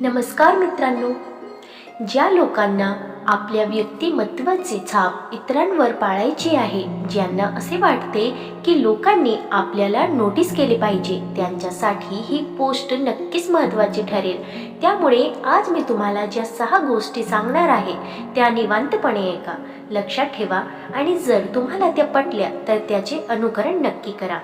नमस्कार मित्रांनो ज्या लोकांना आपल्या व्यक्तिमत्वाचे छाप इतरांवर पाळायची आहे ज्यांना असे वाटते की लोकांनी आपल्याला नोटीस केले पाहिजे त्यांच्यासाठी ही पोस्ट नक्कीच महत्त्वाची ठरेल. त्यामुळे आज मी तुम्हाला ज्या सहा गोष्टी सांगणार आहे त्या निवांतपणे ऐका. लक्षात ठेवा आणि जर तुम्हाला त्या पटल्या तर त्याचे अनुकरण नक्की करा.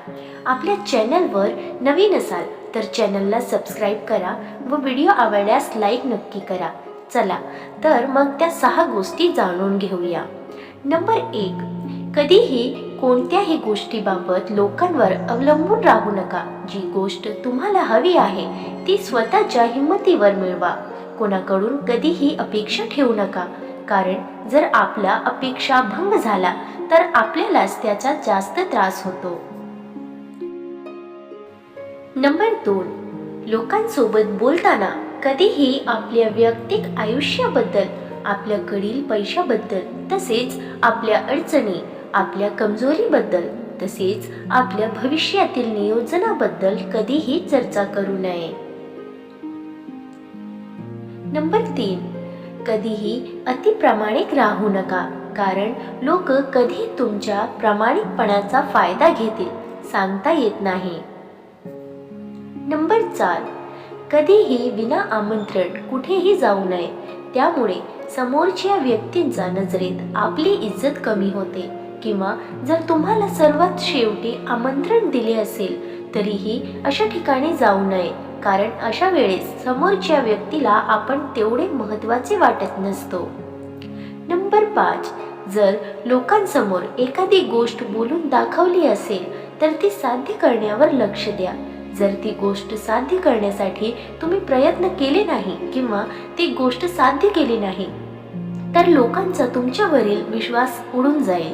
आपल्या चॅनलवर नवीन असाल तर चॅनलला सबस्क्राईब करा व व्हिडिओ आवडल्यास लाईक नक्की करा. चला तर मग त्या सहा गोष्टी जाणून घेऊया. नंबर एक कधीही कोणत्याही गोष्टीबाबत लोकांवर अवलंबून राहू नका. जी गोष्ट तुम्हाला हवी आहे ती स्वतःच्या हिंमतीवर मिळवा. कोणाकडून कधीही अपेक्षा ठेवू नका. कारण जर आपला अपेक्षा भंग झाला तर आपल्यालाच त्याचा जास्त त्रास होतो. नंबर दोन लोकांसोबत बोलताना कधीही आपल्या वैयक्तिक आयुष्याबद्दल आपल्याकडील पैशाबद्दल तसेच आपल्या अडचणी आपल्या कमजोरीबद्दल तसेच आपल्या भविष्यातील नियोजनाबद्दल कधीही चर्चा करू नये. नंबर तीन. कधीही अतिप्रामाणिक राहू नका कारण लोक कधी तुमच्या प्रामाणिकपणाचा फायदा घेतील सांगता येत नाही. नंबर चार. कधीही विना आमंत्रण कुठेही जाऊ नये. त्यामुळे समोरच्या व्यक्तींचा नजरेत आपली इज्जत कमी होते किंवा जर तुम्हाला सर्वात शेवटी आमंत्रण दिले असेल तरीही अशा ठिकाणी जाऊ नये. कारण अशा वेळेस समोरच्या व्यक्तीला आपण तेवढे महत्त्वाचे वाटत नसतो. नंबर पाच. जर लोकांसमोर एखादी गोष्ट बोलून दाखवली असेल तर ती साध्य करण्यावर लक्ष द्या. जर ती गोष्ट साध्य करण्यासाठी तुम्ही प्रयत्न केले नाही किंवा ती गोष्ट साध्य केली नाही तर लोकांचा तुमच्यावरील विश्वास उडून जाईल.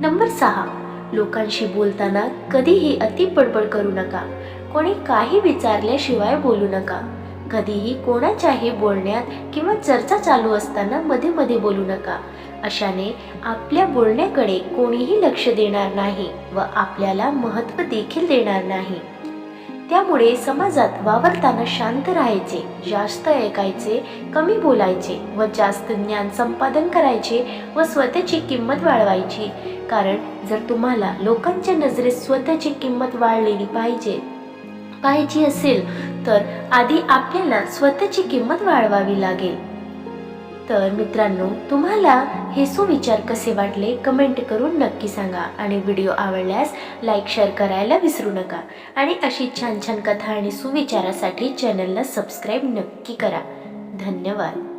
नंबर सहा लोकांशी बोलताना कधीही अति बडबड करू नका. कोणी काही विचारल्याशिवाय बोलू नका. कधीही कोणाच्याही बोलण्यात किंवा चर्चा चालू असताना मध्ये मध्ये बोलू नका. अशाने आपल्या बोलण्याकडे कोणीही लक्ष देणार नाही व आपल्याला महत्त्व देखील देणार नाही. त्यामुळे समाजात वावरताना शांत राहायचे जास्त ऐकायचे कमी बोलायचे व जास्त ज्ञान संपादन करायचे व स्वतःची किंमत वाढवायची. कारण जर तुम्हाला लोकांच्या नजरेत स्वतःची किंमत वाढलेली पाहिजे पाहिजे असेल तर आधी आपल्याला स्वतःची किंमत वाढवावी लागेल. तर मित्रांनो तुम्हाला हे सुविचार कसे वाटले कमेंट करून नक्की सांगा. आणि व्हिडिओ आवडल्यास लाईक शेअर करायला विसरू नका. आणि अशी छान छान कथा आणि सुविचारासाठी चॅनलला सबस्क्राईब नक्की करा. धन्यवाद.